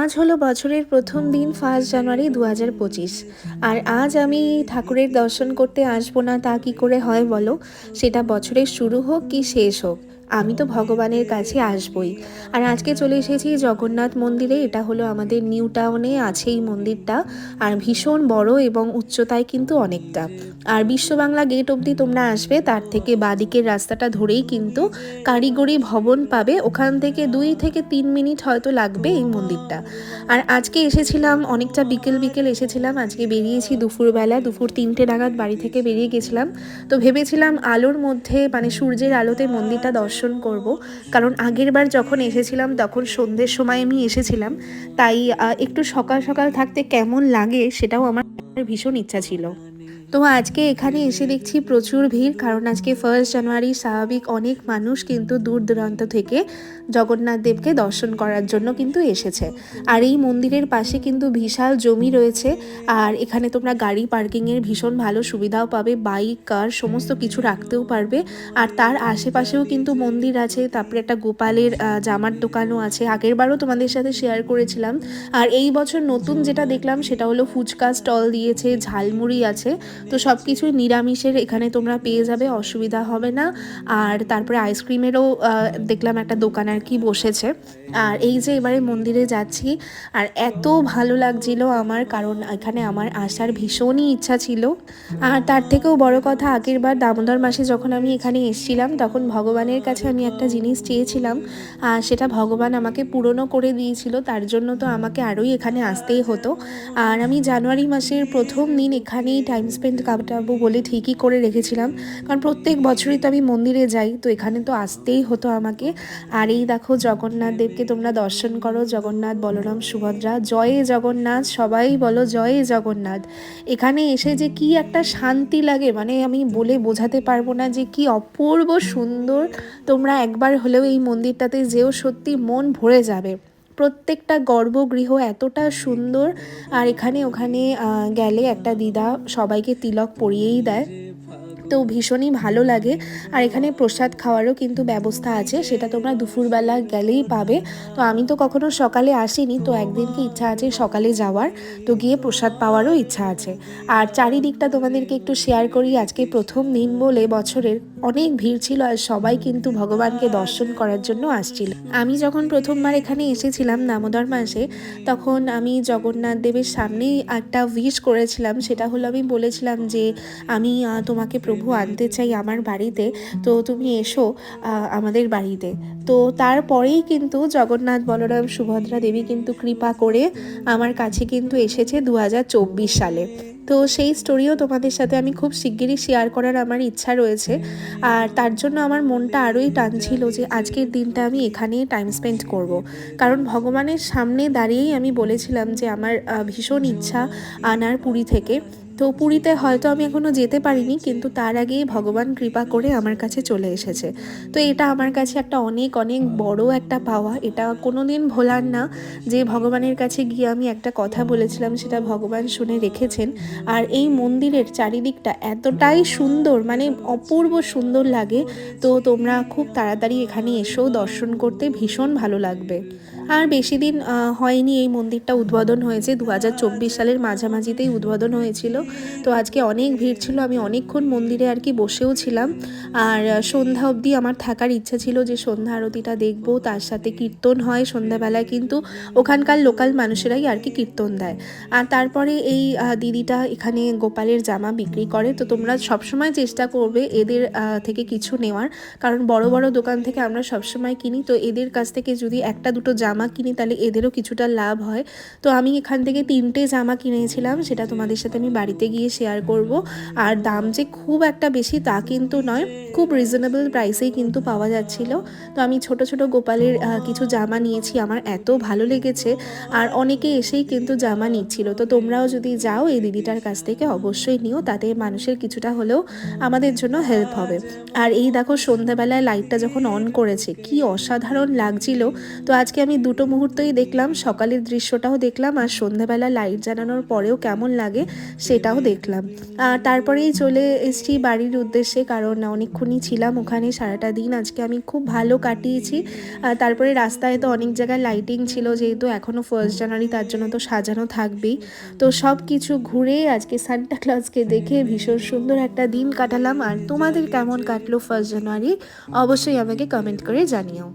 আজ হলো বছরের প্রথম দিন ফার্স্ট জানুয়ারি দু হাজার পঁচিশ। আর আজ আমি ঠাকুরের দর্শন করতে আসব না, তা কি করে হয় বলো? সেটা বছরের শুরু হোক কি শেষ হোক। আমি তো ভগবানের কাছে আসবই। আর আজকে চলে এসেছি জগন্নাথ মন্দিরে। এটা হলো আমাদের নিউ টাউনে আছে এই মন্দিরটা। আর ভীষণ বড় এবং উচ্চতায় কিন্তু অনেকটা। আর বিশ্ব বাংলা গেট অবধি তোমরা আসবে, তার থেকে বাদিকের রাস্তাটা ধরেই কিন্তু কারিগরি ভবন পাবে। ওখান থেকে দুই থেকে তিন মিনিট হয়তো লাগবে এই মন্দিরটা। আর আজকে এসেছিলাম, অনেকটা বিকেল বিকেল এসেছিলাম। আজকে বেরিয়েছি দুপুরবেলা, দুপুর তিনটে নাগাদ বাড়ি থেকে বেরিয়ে গেছিলাম। তো ভেবেছিলাম আলোর মধ্যে মানে সূর্যের আলোতে মন্দিরটা দর্শন করব। কারণ আগের বার যখন এসেছিলাম, তখন সন্ধ্যের সময় আমি এসেছিলাম। তাই একটু সকাল সকাল থাকতে কেমন লাগে সেটাও আমার ভীষণ ইচ্ছা ছিল। তো আজকে এখানে এসে দেখছি প্রচুর ভিড়, কারণ আজকে ফার্স্ট জানুয়ারি স্বাভাবিক অনেক মানুষ কিন্তু দূর দূরান্ত থেকে জগন্নাথ দেবকে দর্শন করার জন্য কিন্তু এসেছে। আর এই মন্দিরের পাশে কিন্তু বিশাল জমি রয়েছে, আর এখানে তোমরা গাড়ি পার্কিংয়ের ভীষণ ভালো সুবিধাও পাবে বাইক কার সমস্ত কিছু রাখতেও পারবে। আর তার আশেপাশেও কিন্তু মন্দির আছে, তারপরে একটা গোপালের জামার দোকানও আছে। আগের বারও তোমাদের সাথে শেয়ার করেছিলাম। আর এই বছর নতুন যেটা দেখলাম সেটা হলো ফুচকা স্টল দিয়েছে, ঝালমুড়ি আছে। তো সব কিছুই নিরামিষের এখানে তোমরা পেয়ে যাবে, অসুবিধা হবে না। আর তারপরে আইসক্রিমেরও দেখলাম একটা দোকান আর কি বসেছে। আর এই যে এবারে মন্দিরে যাচ্ছি, আর এত ভালো লাগছিল আমার, কারণ এখানে আমার আসার ভীষণই ইচ্ছা ছিল। আর তার থেকেও বড় কথা, আগের বার দামোদর মাসে যখন আমি এখানে এসেছিলাম, তখন ভগবানের কাছে আমি একটা জিনিস চেয়েছিলাম। আর সেটা ভগবান আমাকে পূরণও করে দিয়েছিল, তার জন্য তো আমাকে আরোই এখানে আসতেই হতো। আর আমি জানুয়ারি মাসের প্রথম দিন এখানেই টাইম স্পেন্ড কাটাবো বলে ঠিকই করে রেখেছিলাম। কারণ প্রত্যেক বছরই তো আমি মন্দিরে যাই, তো এখানে তো আসতেই হতো আমাকে। আর এই দেখো জগন্নাথ দেবকে তোমরা দর্শন করো, জগন্নাথ, বলরাম, সুভদ্রা, জয়ে জগন্নাথ, সবাই বলো জয়ে জগন্নাথ। এখানে এসে যে কি একটা শান্তি লাগে মানে আমি বলে বোঝাতে পারব না যে কি অপূর্ব সুন্দর তোমরা একবার হলেও এই মন্দিরটাতে যেও, সত্যি মন ভরে যাবে। প্রত্যেকটা গর্ভগৃহ এতটা সুন্দর। আর এখানে ওখানে গেলে একটা দিদা সবাইকে তিলক পরিয়েই দেয়। তো ভীষণই ভালো লাগে। আর এখানে প্রসাদ খাওয়ারও কিন্তু ব্যবস্থা আছে, সেটা তোমরা দুপুরবেলা গেলেই পাবে। তো আমি তো কখনো সকালে আসিনি, তো একদিনকে ইচ্ছা আছে সকালে যাওয়ার? তো গিয়ে প্রসাদ পাওয়ারও ইচ্ছা আছে। আর চারিদিকটা তোমাদেরকে একটু শেয়ার করি, আজকে প্রথম দিন বলে বছরের অনেক ভিড় ছিল আর সবাই কিন্তু ভগবানকে দর্শন করার জন্য আসছিল। আমি যখন প্রথমবার এখানে এসেছিলাম দামোদর মাসে, তখন আমি জগন্নাথ দেবের সামনেই একটা উইশ করেছিলাম, সেটা হলো আমি বলেছিলাম যে আমি তোমাকে প্রভু আনতে চাই আমার বাড়িতে, তো তুমি এসো আমাদের বাড়িতে। তো তারপরেই কিন্তু জগন্নাথ বলরাম সুভদ্রা দেবী কিন্তু কৃপা করে আমার কাছে কিন্তু এসেছে দু হাজার চব্বিশ সালে। তো সেই স্টোরিও তোমাদের সাথে আমি খুব শিগগিরই শেয়ার করার আমার ইচ্ছা রয়েছে। আর তার জন্য আমার মনটা আরোই টানছিল যে আজকের দিনটা আমি এখানেই টাইম স্পেন্ড করব। কারণ ভগবানের সামনে দাঁড়িয়েই আমি বলেছিলাম যে আমার ভীষণ ইচ্ছা আনার পুরী থেকে। তো পুরীতে হয়তো আমি এখনও যেতে পারিনি কিন্তু তার আগেই ভগবান কৃপা করে আমার কাছে চলে এসেছে। তো এটা আমার কাছে একটা অনেক অনেক বড় একটা পাওয়া। এটা কোনো দিন ভোলার না যে ভগবানের কাছে গিয়ে আমি একটা কথা বলেছিলাম সেটা ভগবান শুনে রেখেছেন। আর এই মন্দিরের চারিদিকটা এতটাই সুন্দর মানে অপূর্ব সুন্দর লাগে। তো তোমরা খুব তাড়াতাড়ি এখানে এসেও দর্শন করতে ভীষণ ভালো লাগবে। আর বেশি দিন হয়নি এই মন্দিরটা উদ্বোধন হয়েছে। দু হাজার চব্বিশ সালের মাঝামাঝিতেই উদ্বোধন হয়েছিল। তো আজকে অনেক ভিড় ছিল, আমি অনেকক্ষণ মন্দিরে আর কি বসেও ছিলাম। আর সন্ধ্যা অবধি আমার থাকার ইচ্ছা ছিল যে সন্ধ্যা আরতিটা দেখব, তার সাথে কীর্তন হয় সন্ধ্যাবেলায়, কিন্তু ওখানকার লোকাল মানুষেরাই আর কি কীর্তন দেয়। আর তারপরে এই দিদিটা এখানে গোপালের জামা বিক্রি করে। তো তোমরা সবসময় চেষ্টা করবে এদের থেকে কিছু নেওয়ার। কারণ বড় বড় দোকান থেকে আমরা সবসময় কিনি। তো এদের কাছ থেকে যদি একটা দুটো জামা কিনি, তাহলে এদেরও কিছুটা লাভ হয়। তো আমি এখান থেকে তিনটে জামা কিনেছিলাম, সেটা তোমাদের সাথে আমি বাড়িতে গিয়ে শেয়ার করব। আর দাম যে খুব একটা বেশি তা কিন্তু নয়, খুব রিজনেবল প্রাইসেই কিন্তু পাওয়া যাচ্ছিল। তো আমি ছোট ছোট গোপালের কিছু জামা নিয়েছি, আমার এত ভালো লেগেছে। আর অনেকে এসেই কিন্তু জামা নিচ্ছিল। তো তোমরাও যদি যাও, এই দিদিটার কাছ থেকে অবশ্যই নিও, তাতে মানুষের কিছুটা হলেও আমাদের জন্য হেল্প হবে। আর এই দেখো সন্ধ্যাবেলায় লাইটটা যখন অন করেছে, কি অসাধারণ লাগছিল। তো আজকে আমি দুটো মুহূর্তই দেখলাম, সকালের দৃশ্যটাও দেখলাম আর সন্ধ্যাবেলা লাইট জ্বালানোর পরেও কেমন লাগে সেটাও দেখলাম। আর তারপরেই চলে এসেছি বাড়ির উদ্দেশ্যে কারণ অনেকক্ষণই ছিলাম ওখানে সারাটা দিন, আজকে আমি খুব ভালো কাটিয়েছি। তারপরে রাস্তায় তো অনেক জায়গায় লাইটিং ছিল যেহেতু এখনও ফার্স্ট জানুয়ারি তার জন্য তো সাজানো থাকবেই। তো সব কিছু ঘুরে আজকে সান্টা ক্লজকে দেখে ভীষণ সুন্দর একটা দিন কাটালাম। আর তোমাদের কেমন কাটলো ফার্স্ট জানুয়ারি অবশ্যই আমাকে কমেন্ট করে জানিও।